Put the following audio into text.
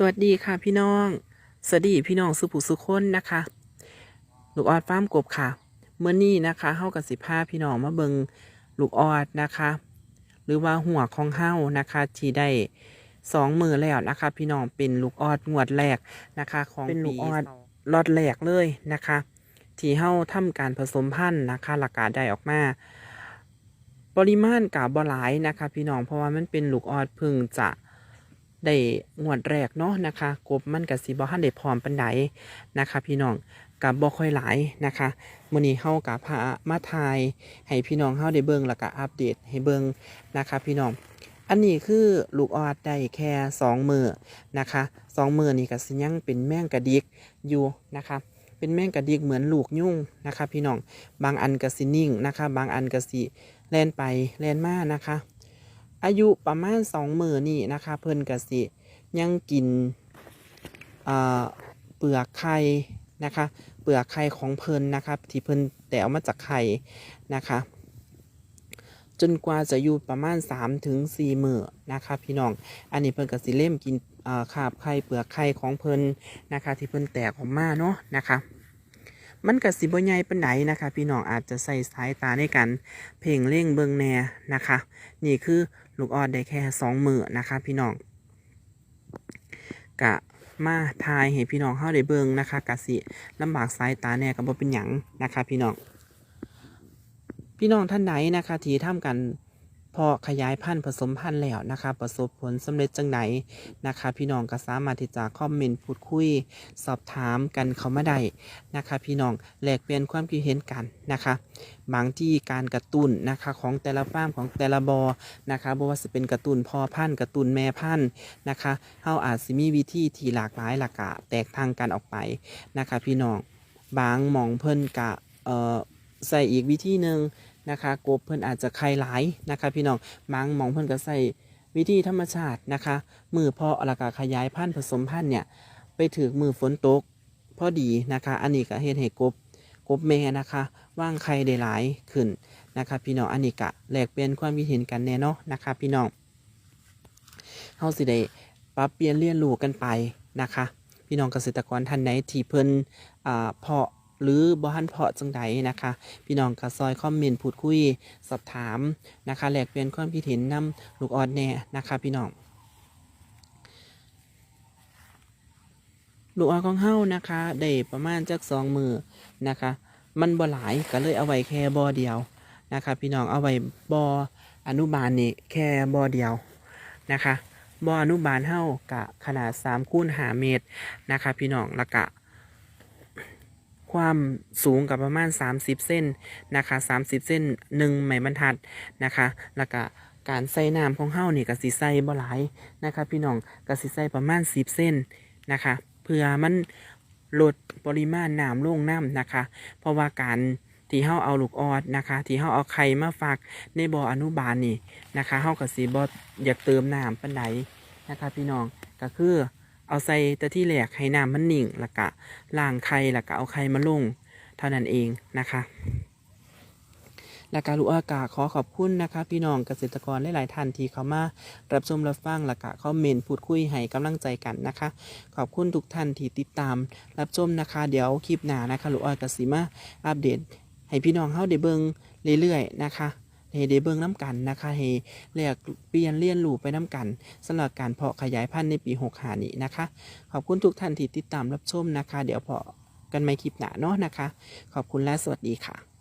สวัสดีค่ะพี่น้อง สวัสดีพี่น้องสุภูสุคนนะคะลูกออดฟาร์มกบค่ะเมื่อนี้นะคะเฮากับสิพาพี่น้องมาเบิงลูกออดนะคะ หรือว่าหัวของเฮานะคะที่ได้สองมือแล้วนะคะ พี่น้องเป็นลูกออดงวดแรกนะคะ ของเป็นลูกออดล็อตแรกเลยนะคะ ที่เฮาทำการผสมพันธุ์นะคะหลักการได้ออกมาปริมาณกาบ่หลายนะคะ พี่น้องเพราะว่ามันเป็นลูกออดเพึ่งจะ ได้งวดแรกเนาะนะคะกบมันกับสีบ่ทันได้พร้อมปานใดนะคะ พี่น้องกับบ่ค่อยหลายนะคะมื้อนี้เฮากับพามาทายให้พี่น้องเฮาได้เบิ่งแล้วก็อัปเดตให้เบิ่งนะคะ พี่น้องอันนี้คือลูกออดได้แค่สองมือนะคะสองมือนี่ก็สิยังเป็นแมงกระดิกอยู่นะคะ เป็นแมงกระดิกเหมือนลูกยุ่งนะคะ พี่น้องบางอันก็สินิ่งนะคะ บางอันก็สิแล่นไปแล่นมานะคะ อายุประมาณสองมือนี่นะคะ เพิ่นก็สิยังกินเปลือกไข่นะคะ เปลือกไข่ของเพิ่นนะคะที่เพิ่นแตกออกมาจากไข่นะคะ จนกว่าจะอยู่ประมาณ3ถึง4มื้อนะคะพี่น้อง อันนี้เพิ่นก็สิเล่มกินเอ่าบไข่เปลือกไข่ของเพิ่นนะคะ ที่เพิ่นแตกออกมาเนาะนะคะ มันก็สิบ่ใหญ่ปานใดนะคะ พี่น้องอาจจะใส่สายตาในการเพ่งเล่งเบิงแหน่นะคะ นี่คือลูกออดได้แค่สองมือนะคะ พี่น้องกะมาทายให้พี่น้องเฮาได้เบิงนะคะกะสิลำบากสายตาแหน่ก็บ่เป็นหยังนะคะ พี่น้อง พี่น้องท่านไหนนะคะที่ทำกัน พอขยายพันธุ์ผสมพันธุ์แล้วนะคะ ประสบผลสำเร็จจังไหนนะคะ พี่น้องก็สามารถที่จะคอมเมนต์พูดคุย สอบถามกันเข้ามาได้นะคะ พี่น้องแลกเปลี่ยนความคิดเห็นกันนะคะ บางที่การกระตุ้นนะคะของแต่ละฟาร์มของแต่ละบอนะคะบ่ว่าจะเป็นกระตุ้นพ่อพันธุ์กระตุ้นแม่พันธุ์นะคะเฮาอาจสิมีวิธีที่หลากหลายหลากกะแตกต่างกันออกไปนะคะ พี่น้องบางหมองเพิ่นกะเอ่อ ใส่อีกวิธีหนึ่งนะคะกบเพิ่นอาจจะไข่หลายนะคะพี่น้องบางมองเพิ่นก็ใส่วิธีธรรมชาตินะคะมือเพาะแล้วก็ขยายพันธุ์ผสมพันธุ์เนี่ยไปถึงมือฝนตกพอดีนะคะ อันนี้ก็เฮ็ดให้กบกบแม่นะคะว่างไข่ได้หลายขึ้นนะคะพี่น้องอันนี้กะแลกเปลี่ยนความคิดเห็นกันแน่เนาะนะคะพี่น้องเฮาสิได้ปรับเปลี่ยนเรียนรู้กันไปนะคะ พี่น้องเกษตรกรท่านไหนที่เพิ่นอ่าเพาะ หรือบ่ทันเพาะจังใดนะคะ พี่น้องก็ซอยคอมเมนต์พูดคุยสอบถามนะคะแลกเปลี่ยนความคิดเห็นนำลูกออดแน่นะคะ พี่น้องลูกออดของเฮานะคะได้ประมาณจักสองมือนะคะ มันบ่หลายก็เลยเอาไว้แค่บ่อเดียวนะคะ พี่น้องเอาไว้บ่ออนุบาลนี่แค่บ่อเดียวนะคะบ่ออนุบาลเฮากะขนาด3คูณ5เมตรนะคะ พี่น้องล้วกะ ความสูงกับประมาณ 30 เส้นนะคะ 30 เส้นหนึ่งไม้บรรทัดนะคะ แล้วก็การใส่น้ำของเฮานี่ก็สิใส่บ่หลายนะคะพี่น้องก็สิใส่ประมาณ 10 เส้นนะคะ เพื่อมันลดปริมาณน้ำลงน้ำนะคะ เพราะว่าการที่เฮาเอาลูกออดนะคะ ที่เฮาเอาไข่มาฝากในบ่ออนุบาลนี่นะคะเฮาก็สิบ่ออยากเติมน้ำปานใดนะคะ พี่น้องก็คือ เอาใส่แต่ที่แรกให้น้ำมันนิ่งแล้วก็ล้างไข่แล้วก็เอาไข่มาลง เท่านั้นเองนะคะและการลูกอากาศขอขอบคุณนะคะพี่น้องเกษตรกรหลายๆท่านที่เข้ามารับชมรับฟังและก็คอมเมนต์พูดคุยให้กำลังใจกันนะคะ ขอบคุณทุกท่านที่ติดตาม รับชมนะคะ เดี๋ยวคลิปหน้านะคะลูกอากสิมาอัปเดต ให้พี่น้องเฮาได้เบิ่งเรื่อยๆนะคะ ให้ได้เบิ่งน้ำกันนะคะให้แลกเปลี่ยนเรียนรู้ไปน้ำกันสำหรับการเพาะขยายพันธุ์ในปี65นี้นะคะ ขอบคุณทุกท่านที่ติดตามรับชมนะคะ เดี๋ยวพอกันใหม่คลิปหน้าเนาะนะคะ ขอบคุณและสวัสดีค่ะ